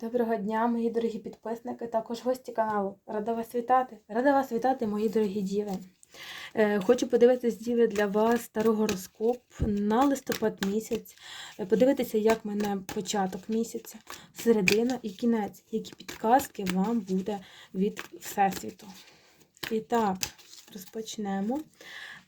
Доброго дня, мої дорогі підписники, також гості каналу. Рада вас вітати. Рада вас вітати, мої дорогі діви. Е, Хочу подивитися діви для вас старого розкоп на листопад місяць. Е, Подивитися, як мене початок місяця, середина і кінець, які підказки вам буде від Всесвіту. І так, розпочнемо.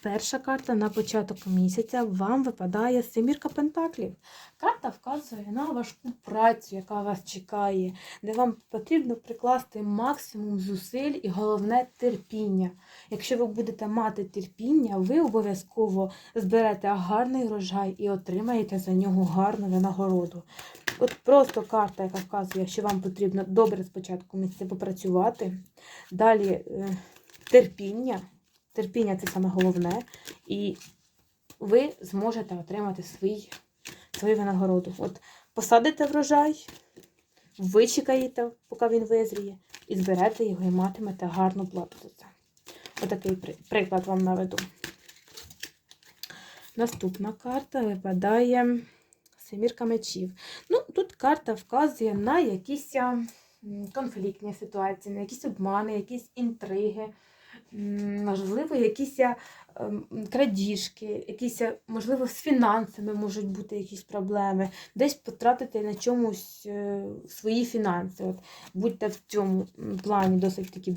Перша карта на початок місяця вам випадає Семірка Пентаклів. Карта вказує на важку працю, яка вас чекає, де вам потрібно прикласти максимум зусиль і головне терпіння. Якщо ви будете мати терпіння, ви обов'язково зберете гарний врожай і отримаєте за нього гарну винагороду. От просто карта, яка вказує, що вам потрібно добре спочатку місяця попрацювати. Далі е, терпіння. Терпіння це саме головне. І ви зможете отримати свій свою винагороду. От посадите врожай, вичекаєте, поки він визріє, і зберете його і матимете гарну плату за це. Отакий приклад вам наведу. Наступна карта випадає Семірка мечів. Ну, тут карта вказує на якісь конфліктні ситуації, на якісь обмани, якісь інтриги, можливо, якісь ем, крадіжки, якісь, можливо, з фінансами можуть бути якісь проблеми, десь потратити на чомусь е, свої фінанси. От, будьте в цьому плані досить такі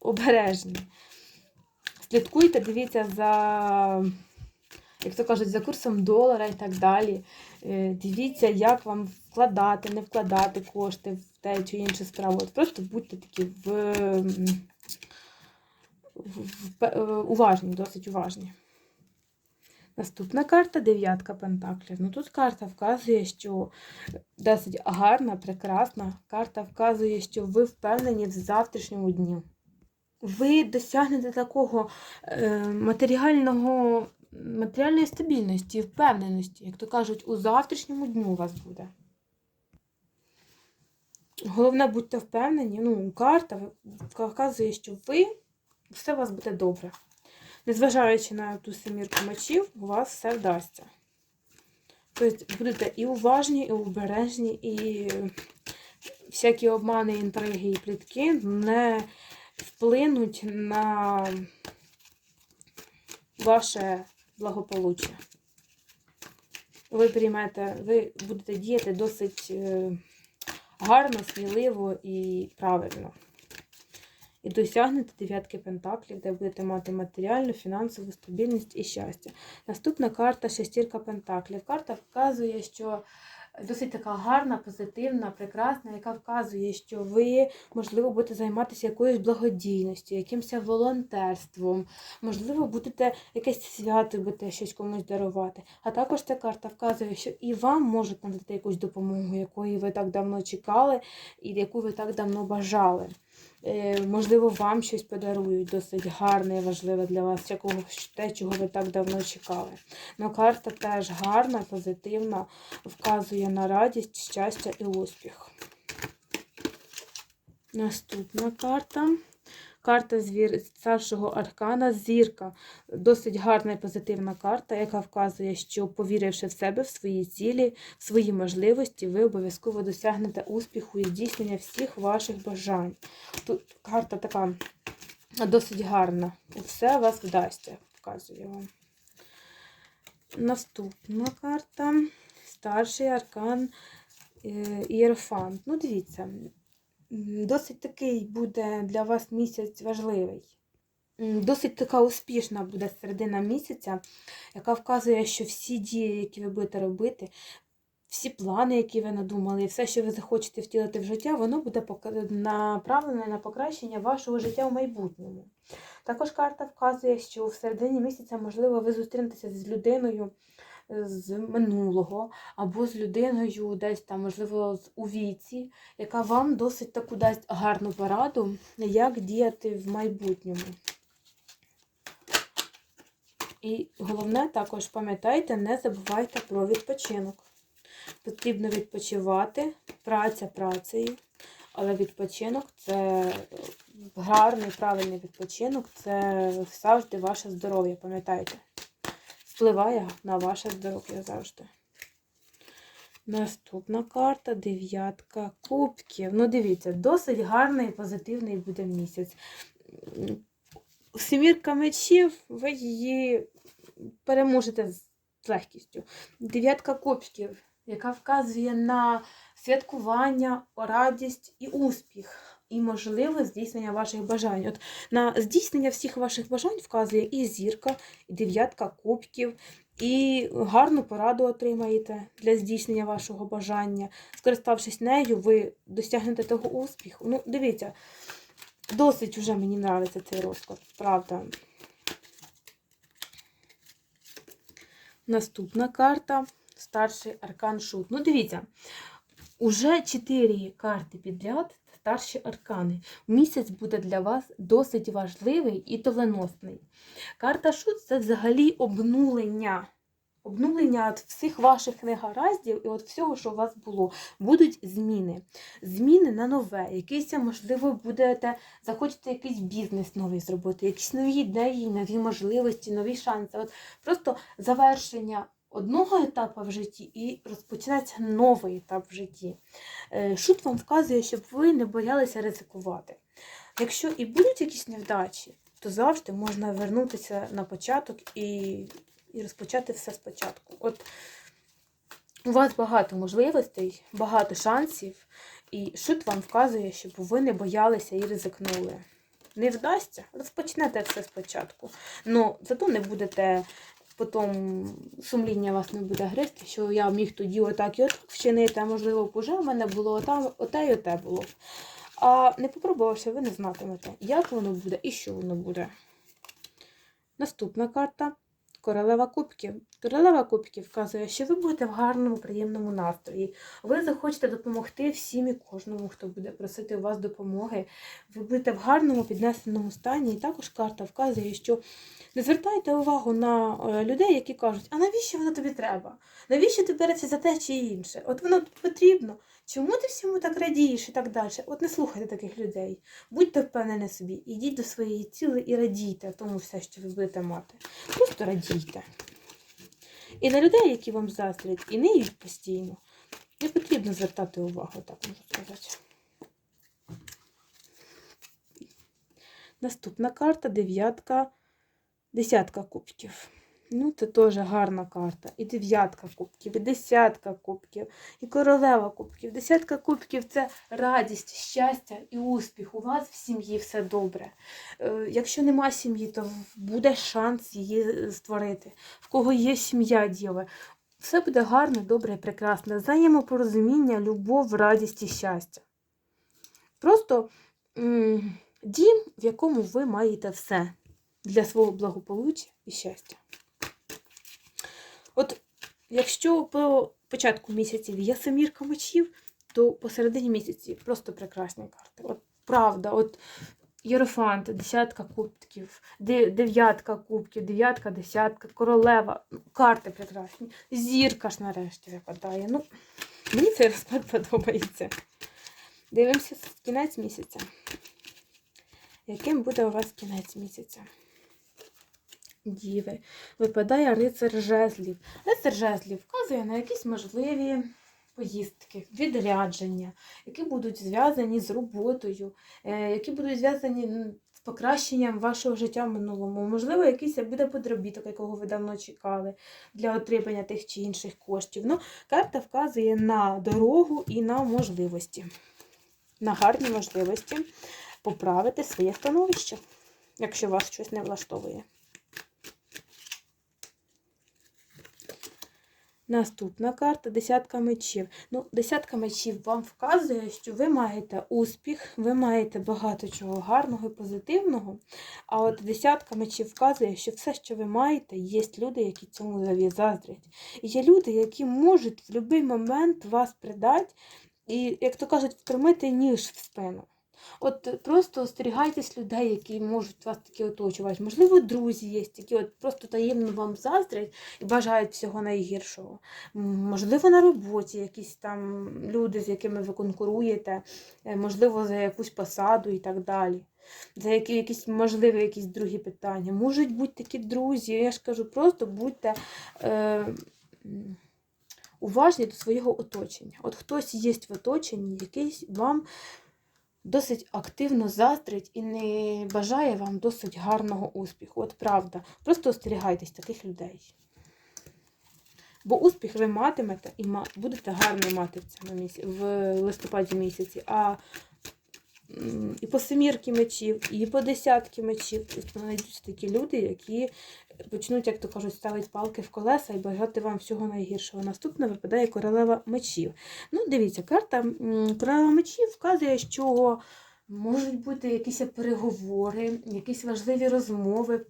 обережні. Слідкуйте, дивіться за, як то кажуть, за курсом долара і так далі. Е, Дивіться, як вам вкладати, не вкладати кошти в те чи іншу справу. От просто будьте такі в, е, уважні, досить уважні. Наступна карта дев'ятка пентаклів. Ну тут карта вказує, що досить гарна, прекрасна. Карта вказує, що ви впевнені в завтрашньому дню. Ви досягнете такого е, матеріального, матеріальної стабільності, впевненості, як то кажуть, у завтрашньому дню у вас буде. Головне, будьте впевнені, ну, карта вказує, що ви все у вас буде добре. Незважаючи на ту семірку мечів, у вас все вдасться. Тобто будете і уважні, і обережні, і всякі обмани, інтриги і плітки не вплинуть на ваше благополуччя. Ви приймете, ви будете діяти досить е, гарно, сміливо і правильно. І досягнете дев'ятки пентаклів, де будете мати матеріальну, фінансову стабільність і щастя. Наступна карта шестірка пентаклів. Карта вказує, що досить така гарна, позитивна, прекрасна, яка вказує, що ви, можливо, будете займатися якоюсь благодійністю, якимось волонтерством, можливо, будете якесь свято, будете щось комусь дарувати. А також ця карта вказує, що і вам можуть надати якусь допомогу, якої ви так давно чекали, і яку ви так давно бажали. Е, Можливо, вам щось подарують досить гарне і важливе для вас, якого, те, чого ви так давно чекали. Но карта теж гарна, позитивна, вказує на радість, щастя і успіх. Наступна карта. Карта звір старшого аркана зірка. Досить гарна і позитивна карта, яка вказує, що повіривши в себе, в свої цілі, в свої можливості, ви обов'язково досягнете успіху і здійснення всіх ваших бажань. Тут карта така досить гарна. Все вас вдасться, вказує вам. Наступна карта. Старший аркан е, Ієрофант. Ну, дивіться, досить такий буде для вас місяць важливий. Досить така успішна буде середина місяця, яка вказує, що всі дії, які ви будете робити, всі плани, які ви надумали, і все, що ви захочете втілити в життя, воно буде направлене на покращення вашого життя в майбутньому. Також карта вказує, що в середині місяця, можливо, ви зустрінетеся з людиною з минулого, або з людиною десь там, можливо, у віці, яка вам досить таку дасть гарну пораду, як діяти в майбутньому. І головне, також пам'ятайте, не забувайте про відпочинок. Потрібно відпочивати, праця працею, але відпочинок це гарний, правильний відпочинок, це завжди ваше здоров'я, пам'ятайте. Впливає на ваше здоров'я завжди. Наступна карта дев'ятка кубків. Ну, дивіться, досить гарний і позитивний буде місяць. М, Семірка мечів, ви її переможете з легкістю. Дев'ятка кубків, яка вказує на святкування, радість і успіх, і можливе здійснення ваших бажань. От на здійснення всіх ваших бажань вказує і зірка, і дев'ятка кубків, і гарну пораду отримаєте для здійснення вашого бажання. Скориставшись нею, ви досягнете того успіху. Ну, дивіться, досить вже мені подобається цей розклад, правда. Наступна карта старший аркан шут. Ну, дивіться, уже 4 карти підряд старші аркани. Місяць буде для вас досить важливий і доленосний. Карта шут це взагалі обнулення. Обнулення от всіх ваших негараздів і от всього, що у вас було. Будуть зміни. Зміни на нове. Якийсь, можливо, будете захочете якийсь бізнес новий зробити, якісь нові ідеї, нові можливості, нові шанси. От просто завершення одного етапу в житті і розпочинається новий етап в житті. Е, Шут вам вказує, щоб ви не боялися ризикувати. Якщо і будуть якісь невдачі, то завжди можна вернутися на початок і, і розпочати все спочатку. От у вас багато можливостей, багато шансів, і шут вам вказує, щоб ви не боялися і ризикнули. Не вдасться, розпочнете все спочатку. Ну, зато не будете потім сумління вас не буде гризти, що я міг тоді отак і отак вчинити, а можливо, б уже в мене було ота, оте і оте було. А не попробувавши, ви не знатимете, як воно буде і що воно буде. Наступна карта королева кубків. Королева кубків вказує, що ви будете в гарному, приємному настрої. Ви захочете допомогти всім і кожному, хто буде просити у вас допомоги. Ви будете в гарному піднесеному стані. І також карта вказує, що не звертайте увагу на е, людей, які кажуть, а навіщо воно тобі треба? Навіщо ти берешся за те чи інше? От воно потрібно. Чому ти всьому так радієш і так далі? От не слухайте таких людей. Будьте впевнені собі, ідіть до своєї ціли і радійте тому все, що ви будете мати. Просто радійте. І на людей, які вам заздрять, і ниють постійно. Не потрібно звертати увагу, так можу сказати. Наступна карта дев'ятка, десятка кубків. Ну, це теж гарна карта. І дев'ятка кубків, і десятка кубків, і королева кубків. Десятка кубків це радість, щастя і успіх. У вас в сім'ї все добре. Е, Якщо нема сім'ї, то буде шанс її створити. В кого є сім'я, діви. Все буде гарно, добре і прекрасно. Взаємопорозуміння, любов, радість і щастя. Просто дім, в якому ви маєте все для свого благополуччя і щастя. От якщо по початку місяців є семірка мечів, то посередині місяці просто прекрасні карти. От правда, от Єрофант, десятка кубків, дев'ятка кубків, дев'ятка, десятка, королева. Ну, Карти прекрасні. Зірка ж нарешті випадає. Ну, мені цей розклад подобається. Дивимося кінець місяця. Яким буде у вас кінець місяця? Діви. Випадає рицар жезлів. Рицар жезлів вказує на якісь можливі поїздки, відрядження, які будуть зв'язані з роботою, е, які будуть зв'язані з покращенням вашого життя в минулому. Можливо, якийсь буде подробіток, якого ви давно чекали для отримання тих чи інших коштів. Ну, карта вказує на дорогу і на можливості, на гарні можливості поправити своє становище, якщо вас щось не влаштовує. Наступна карта десятка мечів. Ну, десятка мечів вам вказує, що ви маєте успіх, ви маєте багато чого гарного і позитивного. А от десятка мечів вказує, що все, що ви маєте, є люди, які цьому заздрять. І є люди, які можуть в будь-який момент вас придати і, як то кажуть, втримити ніж в спину. От просто остерігайтесь людей, які можуть вас такі оточувати. Можливо, друзі є, які от просто таємно вам заздрять і бажають всього найгіршого. Можливо, на роботі якісь там люди, з якими ви конкуруєте, е, можливо, за якусь посаду і так далі. За які, якісь можливі якісь другі питання. Можуть бути такі друзі, я ж кажу, просто будьте е, уважні до свого оточення. От хтось є в оточенні, якийсь вам досить активно заздрить і не бажає вам досить гарного успіху. От правда. Просто остерігайтесь таких людей. Бо успіх ви матимете і будете гарно мати в цьому місяці, в листопаді місяці. А і по семірки мечів, і по десятки мечів знайдуться такі люди, які почнуть, як то кажуть, ставити палки в колеса і бажати вам всього найгіршого. Наступне випадає королева мечів. Ну, дивіться, карта королева мечів вказує, що можуть бути якісь переговори, якісь важливі розмови,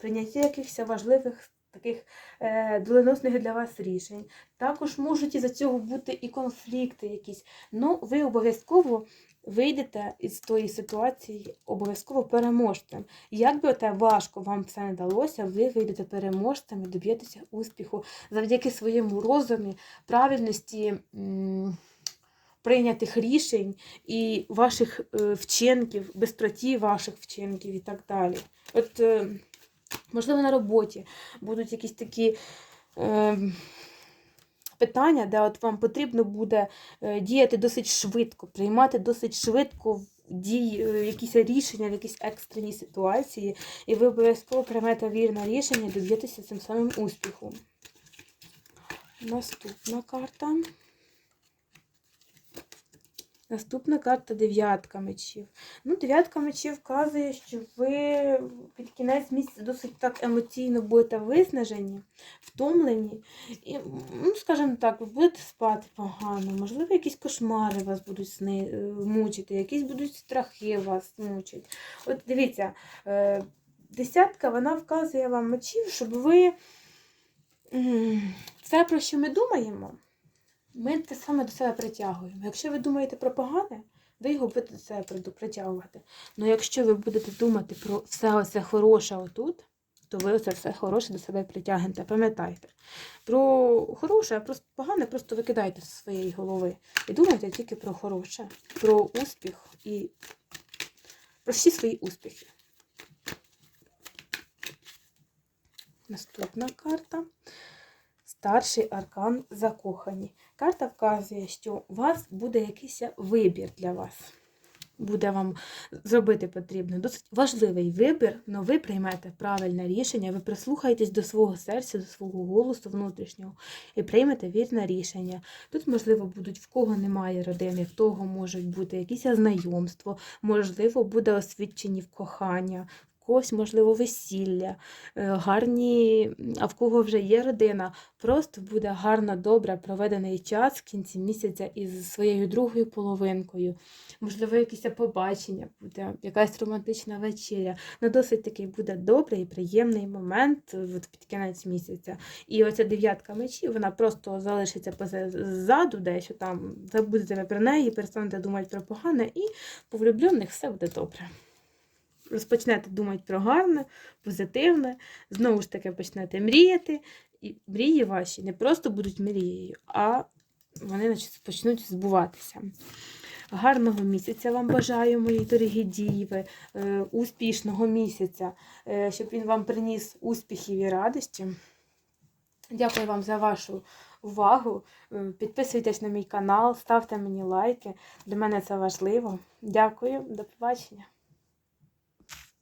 прийняття якихось важливих таких е, доленосних для вас рішень. Також можуть із-за цього бути і конфлікти якісь. Ну, ви обов'язково вийдете із тої ситуації, обов'язково переможцем. Як би те важко вам все не далося, ви вийдете переможцем і доб'єтеся успіху завдяки своєму розумі, правильності. Прийнятих рішень і ваших е, вчинків, бистроті ваших вчинків і так далі. От, е, можливо, на роботі будуть якісь такі е, питання, де от вам потрібно буде е, діяти досить швидко, приймати досить швидко дій, е, якісь рішення в якійсь екстреній ситуації, і ви обов'язково приймете вірне рішення і доб'єтеся цим самим успіху. Наступна карта. Наступна карта дев'ятка мечів. Ну, дев'ятка мечів вказує, що ви під кінець місяця досить так емоційно будете виснажені, втомлені. І, ну, скажімо так, ви будете спати погано, можливо, якісь кошмари вас будуть сни, е, мучити, якісь будуть страхи вас мучити. От дивіться, е, десятка вона вказує вам мечів, щоб ви все, про що ми думаємо, ми те саме до себе притягуємо. Якщо ви думаєте про погане, ви його будете до себе притягувати. Ну якщо ви будете думати про все оце хороше отут, то ви оце все хороше до себе притягнете. Пам'ятайте. Про хороше, а просто погане просто викидайте з своєї голови. І думайте тільки про хороше, про успіх і про всі свої успіхи. Наступна карта. Старший аркан закохані. Карта вказує, що у вас буде якийсь вибір для вас. Буде вам зробити потрібно досить важливий вибір, але ви приймете правильне рішення, ви прислухаєтесь до свого серця, до свого голосу внутрішнього і приймете вірне рішення. Тут, можливо, будуть в кого немає родини, в того можуть бути якісь знайомства, можливо, буде освідчені в кохання, когось, можливо, весілля, е, гарні, а в кого вже є родина, просто буде гарно, добре проведений час в кінці місяця із своєю другою половинкою. Можливо, якесь побачення буде, якась романтична вечеря. Ну, досить такий буде добрий і приємний момент от під кінець місяця. І оця дев'ятка мечів, вона просто залишиться позаду, дещо там забудете про неї, перестанете думати про погане, і по влюблених все буде добре. Розпочнете думати про гарне, позитивне, знову ж таки почнете мріяти, і мрії ваші не просто будуть мрією, а вони почнуть збуватися. Гарного місяця вам бажаю, мої дорогі діви, е, успішного місяця, е, щоб він вам приніс успіхів і радості. Дякую вам за вашу увагу. Е, Підписуйтесь на мій канал, ставте мені лайки. Для мене це важливо. Дякую, до побачення.